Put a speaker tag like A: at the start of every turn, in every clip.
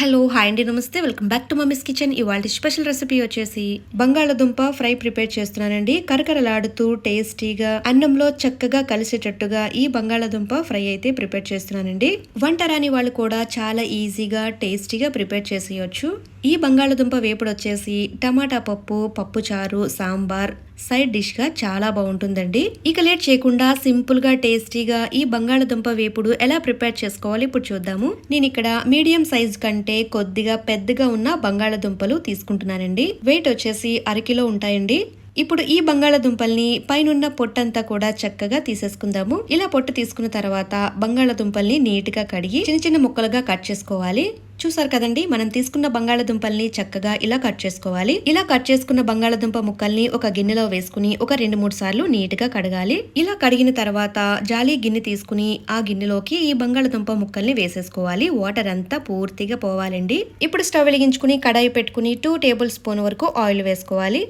A: Hello hi అండి నమస్తే. Welcome back to mummy's kitchen. ఇవాళ స్పెషల్ రెసిపీ వచ్చేసి బంగాళదుంప ఫ్రై ప్రిపేర్ చేస్తున్నానండి. కరకరలాడుతూ టేస్టీగా అన్నంలో చక్కగా కలిసేటట్టుగా ఈ బంగాళదుంప ఫ్రై అయితే ప్రిపేర్ చేస్తున్నానండి. వంట రాని వాళ్ళు కూడా చాలా ఈజీగా టేస్టీగా ప్రిపేర్ చేసేయచ్చు. ఈ బంగాళదుంప వేపుడు వచ్చేసి టమాటా పప్పు పప్పుచారు సాంబార్ సైడ్ డిష్గా చాలా బాగుంటుందండి. ఇక లేట్ చేయకుండా సింపుల్గా టేస్టీగా ఈ బంగాళదుంప వేపుడు ఎలా ప్రిపేర్ చేసుకోవాలి ఇప్పుడు చూద్దాము. నేను ఇక్కడ మీడియం సైజ్ కంటే కొద్దిగా పెద్దగా ఉన్న బంగాళదుంపలు తీసుకుంటున్నానండి. వెయిట్ వచ్చేసి అరకిలో ఉంటాయండి. ఇప్పుడు ఈ బంగాళదుంపల్ని పైనున్న పొట్టంతా కూడా చక్కగా తీసేసుకుందాము. ఇలా పొట్టు తీసుకున్న తర్వాత బంగాళదుంపల్ని నీట్గా కడిగి చిన్న చిన్న ముక్కలుగా కట్ చేసుకోవాలి. చూసారు కదండి మనం తీసుకున్న బంగాళదుంపల్ని చక్కగా ఇలా కట్ చేసుకోవాలి. ఇలా కట్ చేసుకున్న బంగాళదుంప ముక్కల్ని ఒక గిన్నెలో వేసుకుని ఒక రెండు మూడు సార్లు నీట్గా కడగాలి. ఇలా కడిగిన తర్వాత జాలి గిన్నె తీసుకుని ఆ గిన్నెలోకి ఈ బంగాళదుంప ముక్కల్ని వేసేసుకోవాలి. వాటర్ అంతా పూర్తిగా పోవాలండి. ఇప్పుడు స్టవ్ వెలిగించుకుని కడాయి పెట్టుకుని టూ టేబుల్ స్పూన్ వరకు ఆయిల్ వేసుకోవాలి.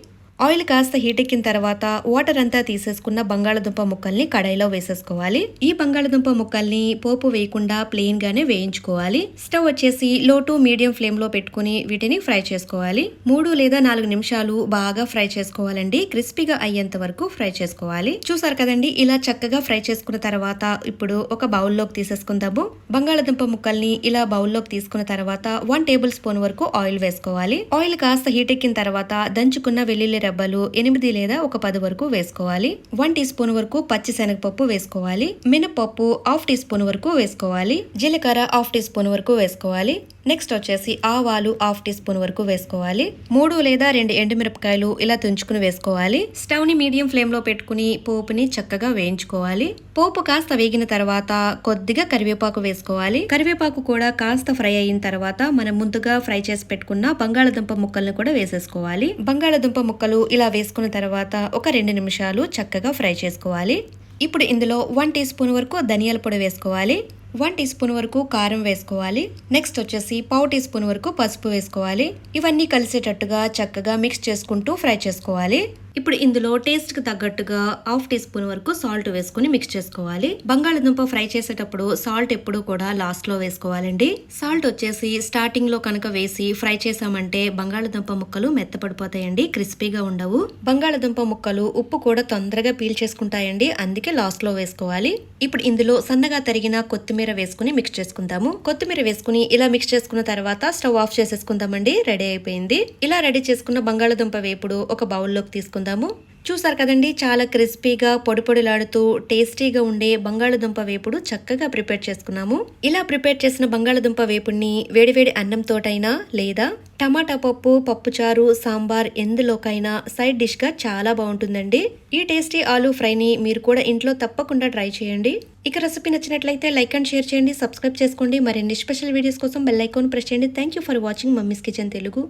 A: ఆయిల్ కాస్త హీట్ ఎక్కిన తర్వాత వాటర్ అంతా తీసేసుకున్న బంగాళదుంప ముక్కల్ని కడాయిలో వేసేసుకోవాలి. ఈ బంగాళదుంప ముక్కల్ని పోపు వేయకుండా ప్లెయిన్ గానే వేయించుకోవాలి. స్టవ్ వచ్చేసి లో టు మీడియం ఫ్లేమ్లో పెట్టుకుని వీటిని ఫ్రై చేసుకోవాలి. మూడు లేదా నాలుగు నిమిషాలు బాగా ఫ్రై చేసుకోవాలండి. క్రిస్పీగా అయ్యేంత వరకు ఫ్రై చేసుకోవాలి. చూసారు కదండి ఇలా చక్కగా ఫ్రై చేసుకున్న తర్వాత ఇప్పుడు ఒక బౌల్లోకి తీసేసుకుందాము. బంగాళదుంప ముక్కల్ని ఇలా బౌల్లోకి తీసుకున్న తర్వాత వన్ టేబుల్ స్పూన్ వరకు ఆయిల్ వేసుకోవాలి. ఆయిల్ కాస్త హీట్ ఎక్కిన తర్వాత దంచుకున్న వెల్లుల్లి రెబ్బలు ఎనిమిది లేదా ఒక పది వరకు వేసుకోవాలి. వన్ టీ స్పూన్ వరకు పచ్చి శనగపప్పు వేసుకోవాలి. మినపప్పు హాఫ్ టీ స్పూన్ వరకు వేసుకోవాలి. జీలకర్ర హాఫ్ టీ స్పూన్ వరకు వేసుకోవాలి. నెక్స్ట్ వచ్చేసి ఆవాలు హాఫ్ టీ స్పూన్ వరకు వేసుకోవాలి. మూడు లేదా రెండు ఎండుమిరపకాయలు ఇలా తుంచుకుని వేసుకోవాలి. స్టవ్ని మీడియం ఫ్లేమ్లో పెట్టుకుని పోపుని చక్కగా వేయించుకోవాలి. పోపు కాస్త వేగిన తర్వాత కొద్దిగా కరివేపాకు వేసుకోవాలి. కరివేపాకు కూడా కాస్త ఫ్రై అయిన తర్వాత మనం ముందుగా ఫ్రై చేసి పెట్టుకున్న బంగాళదుంప ముక్కలను కూడా వేసేసుకోవాలి. బంగాళదుంప ముక్కలు ఇలా వేసుకున్న తర్వాత ఒక రెండు నిమిషాలు చక్కగా ఫ్రై చేసుకోవాలి. ఇప్పుడు ఇందులో వన్ టీ స్పూన్ వరకు ధనియాల పొడి వేసుకోవాలి. వన్ టీ స్పూన్ వరకు కారం వేసుకోవాలి. నెక్స్ట్ వచ్చేసి పావు టీ స్పూన్ వరకు పసుపు వేసుకోవాలి. ఇవన్నీ కలిసేటట్టుగా చక్కగా మిక్స్ చేసుకుంటూ ఫ్రై చేసుకోవాలి. ఇప్పుడు ఇందులో టేస్ట్కి తగ్గట్టుగా హాఫ్ టీ స్పూన్ వరకు సాల్ట్ వేసుకుని మిక్స్ చేసుకోవాలి. బంగాళదుంప ఫ్రై చేసేటప్పుడు సాల్ట్ ఎప్పుడు కూడా లాస్ట్లో వేసుకోవాలండి. సాల్ట్ వచ్చేసి స్టార్టింగ్లో కనుక వేసి ఫ్రై చేసామంటే బంగాళదుంప ముక్కలు మెత్తపడిపోతాయండి క్రిస్పీగా ఉండవు. బంగాళదుంప ముక్కలు ఉప్పు కూడా తొందరగా పీల్ చేసుకుంటాయండి అందుకే లాస్ట్లో వేసుకోవాలి. ఇప్పుడు ఇందులో సన్నగా తరిగిన కొత్తిమీర వేసుకుని మిక్స్ చేసుకుందాము. కొత్తిమీర వేసుకుని ఇలా మిక్స్ చేసుకున్న తర్వాత స్టవ్ ఆఫ్ చేసేసుకుందామండి రెడీ అయిపోయింది. ఇలా రెడీ చేసుకున్న బంగాళదుంప వేపుడు ఒక బౌల్లోకి తీసుకుని తీసుకుందాము చూసారు కదండి చాలా క్రిస్పీగా పొడిపొడిలాడుతూ టేస్టీగా ఉండే బంగాళదుంప వేపుడు చక్కగా ప్రిపేర్ చేసుకున్నాము. ఇలా ప్రిపేర్ చేసిన బంగాళదుంప వేపుడిని వేడివేడి అన్నంతోటైనా లేదా టమాటా పప్పు పప్పుచారు సాంబార్ ఎందులోకైనా సైడ్ డిష్గా చాలా బాగుంటుందండి. ఈ టేస్టీ ఆలూ ఫ్రైని మీరు కూడా ఇంట్లో తప్పకుండా ట్రై చేయండి. ఇక రెసిపీ నచ్చినట్లయితే లైక్ అండ్ షేర్ చేయండి సబ్స్క్రైబ్ చేసుకోండి. మరిన్ని స్పెషల్ వీడియోస్ కోసం బెల్ ఐకాన్ ప్రెస్ చేయండి. Thank you for watching mummy's kitchen Telugu.